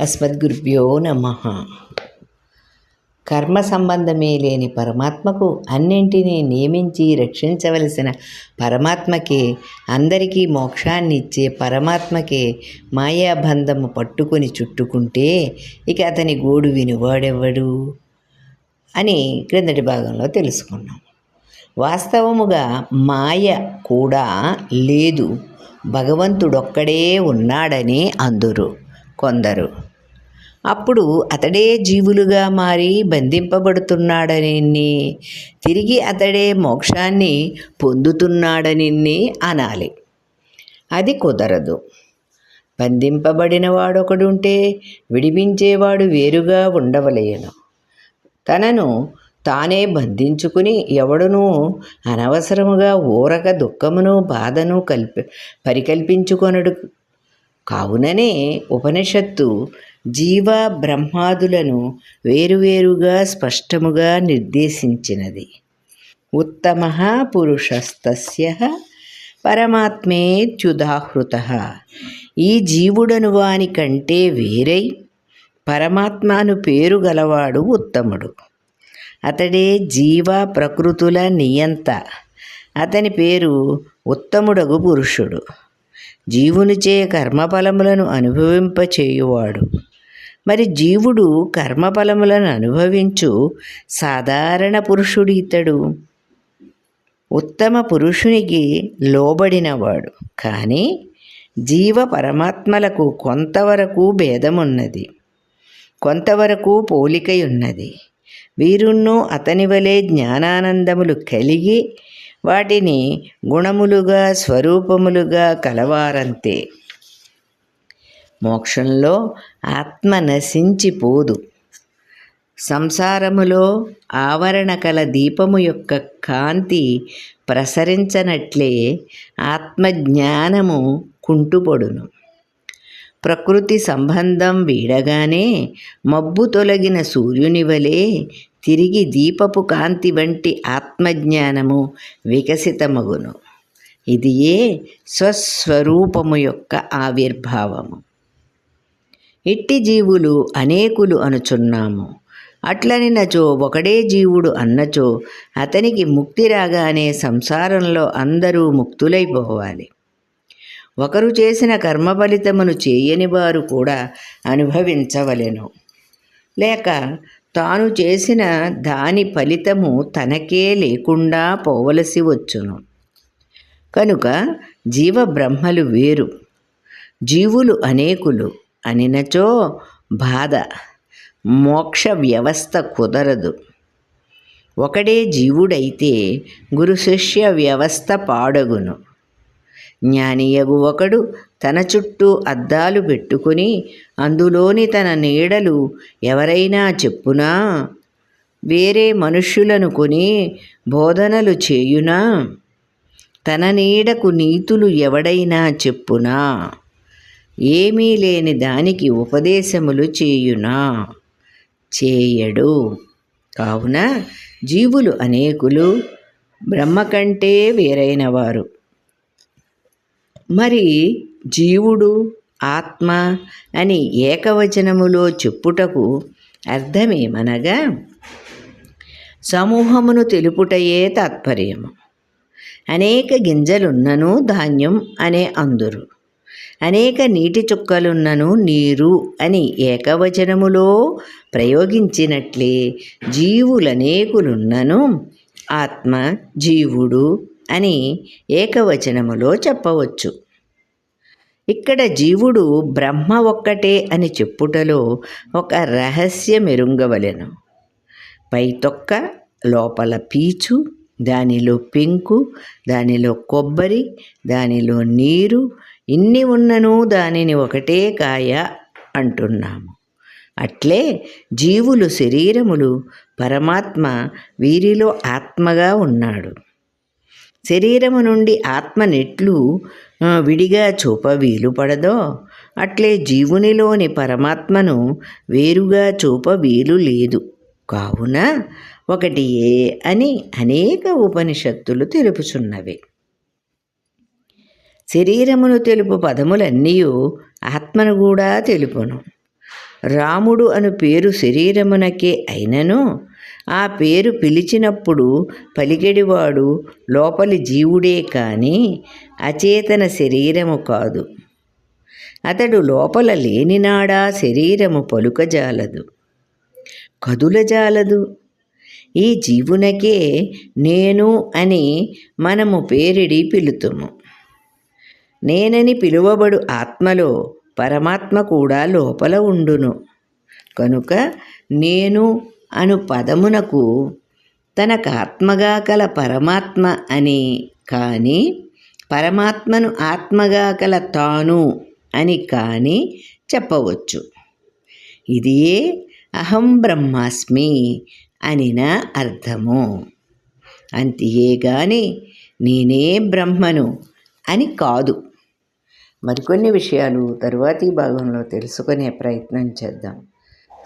అస్మద్గురుభ్యో నమ. కర్మ సంబంధమే లేని పరమాత్మకు అన్నింటినీ నియమించి రక్షించవలసిన పరమాత్మకే అందరికీ మోక్షాన్ని ఇచ్చే పరమాత్మకే మాయాబంధము పట్టుకొని చుట్టుకుంటే ఇక అతని గోడు వినువాడెవ్వడు? అని క్రిందటి భాగంలో తెలుసుకున్నాం. వాస్తవముగా మాయ కూడా లేదు. భగవంతుడొక్కడే ఉన్నాడని అందరు కొందరు. అప్పుడు అతడే జీవులుగా మారి బంధింపబడుతున్నాడని తిరిగి అతడే మోక్షాన్ని పొందుతున్నాడని అనాలి. అది కుదరదు. బంధింపబడిన వాడొకడుంటే విడిపించేవాడు వేరుగా ఉండవలేను. తనను తానే బంధించుకుని ఎవడునూ అనవసరముగా ఊరక దుఃఖమును బాధను కల్పి పరికల్పించుకొనడు. కావుననే ఉపనిషత్తు జీవ బ్రహ్మాదులను వేరువేరుగా స్పష్టముగా నిర్దేశించినది. ఉత్తమ పురుషస్తస్య పరమాత్మేత్యుదాహృత ఈ జీవుడను వాని కంటే వేరై పరమాత్మను పేరు గలవాడు ఉత్తముడు. అతడే జీవ ప్రకృతుల నియంత. అతని పేరు ఉత్తముడగు పురుషుడు. జీవునిచే కర్మఫలములను అనుభవింపచేయువాడు. మరి జీవుడు కర్మఫలములను అనుభవించు సాధారణ పురుషుడు ఇతడు. ఉత్తమ పురుషునికి లోబడినవాడు. కానీ జీవ పరమాత్మలకు కొంతవరకు భేదమున్నది. కొంతవరకు పోలికయున్నది. వీరును అతని వలె జ్ఞానానందములు కలిగి వాటిని గుణములుగా స్వరూపములుగా కలవారంతే. మోక్షంలో ఆత్మ నశించిపోదు సంసారములో ఆవరణ కల దీపము యొక్క కాంతి ప్రసరించనట్లే ఆత్మజ్ఞానము కుంటుపొడును. ప్రకృతి సంబంధం వీడగానే మబ్బు తొలగిన సూర్యుని వలె తిరిగి దీపపు కాంతి వంటి ఆత్మజ్ఞానము వికసితమగును. ఇది ఏ స్వస్వరూపము యొక్క ఆవిర్భావము. ఇట్టి జీవులు అనేకులు అనుచున్నాము. అట్లనినచో ఒకడే జీవుడు అన్నచో అతనికి ముక్తి రాగానే సంసారంలో అందరూ ముక్తులైపోవాలి. ఒకరు చేసిన కర్మ ఫలితమును చేయని వారు కూడా అనుభవించవలెను. లేక తాను చేసిన దాని ఫలితము తనకే లేకుండా పోవలసి వచ్చును. కనుక జీవ బ్రహ్మలు వేరు. జీవులు అనేకులు. అనినచో బాధ. మోక్ష వ్యవస్థ కుదరదు. ఒకడే జీవుడైతే గురు శిష్య వ్యవస్థ పాడగును. జ్ఞానియగు ఒకడు తన చుట్టూ అద్దాలు పెట్టుకుని అందులోని తన నీడలు ఎవరైనా చెప్పునా? వేరే మనుష్యులను కొని బోధనలు చేయునా? తన నీడకు నీతులు ఎవడైనా చెప్పునా? ఏమీ లేని దానికి ఉపదేశములు చేయునా? చేయడు. కావున జీవులు అనేకులు బ్రహ్మ కంటే వేరైనవారు. మరి జీవుడు ఆత్మ అని ఏకవచనములో చెప్పుటకు అర్థమేమనగా సమూహమును తెలుపుటయే తాత్పర్యము. అనేక గింజలున్నను ధాన్యం అనే అందురు. అనేక నీటి చుక్కలున్నను నీరు అని ఏకవచనములో ప్రయోగించినట్లే జీవులనేకులున్నను ఆత్మ జీవుడు అని ఏకవచనములో చెప్పవచ్చు. ఇక్కడ జీవుడు బ్రహ్మ ఒక్కటే అని చెప్పుటలో ఒక రహస్యం ఎరుంగవలెను పైతొక్క లోపల పీచు దానిలో పెంకు దానిలో కొబ్బరి దానిలో నీరు ఇన్ని ఉన్నను దానిని ఒకటే కాయ అంటున్నాము. అట్లే జీవులు శరీరములు పరమాత్మ వీరిలో ఆత్మగా ఉన్నాడు. శరీరము నుండి ఆత్మ నెట్లు విడిగా చూప వీలు పడదో అట్లే జీవునిలోని పరమాత్మను వేరుగా చూప వీలు లేదు. కావున ఒకటియే అని అనేక ఉపనిషత్తులు తెలుపుచున్నవి. శరీరమును తెలుపు పదములన్నీ ఆత్మను కూడా తెలుపును. రాముడు అను పేరు శరీరమునకే అయినను ఆ పేరు పిలిచినప్పుడు పలికెడివాడు లోపలి జీవుడే కాని అచేతన శరీరము కాదు. అతడు లోపల లేనినాడా శరీరము పలుకజాలదు. కదులజాలదు. ఈ జీవునకే నేను అని మనము పేరిడి పిలుతుము. నేనని పిలువబడు ఆత్మలో పరమాత్మ కూడా లోపల ఉండును. కనుక నేను అను పదమునకు తనకు ఆత్మగా కల పరమాత్మ అని కానీ పరమాత్మను ఆత్మగా కల తాను అని కానీ చెప్పవచ్చు. ఇదియే అహం బ్రహ్మాస్మి అని నా అర్థము. అంతియే గాని నేనే బ్రహ్మను అని కాదు. మరికొన్ని విషయాలు తరువాతి భాగంలో తెలుసుకునే ప్రయత్నం చేద్దాం.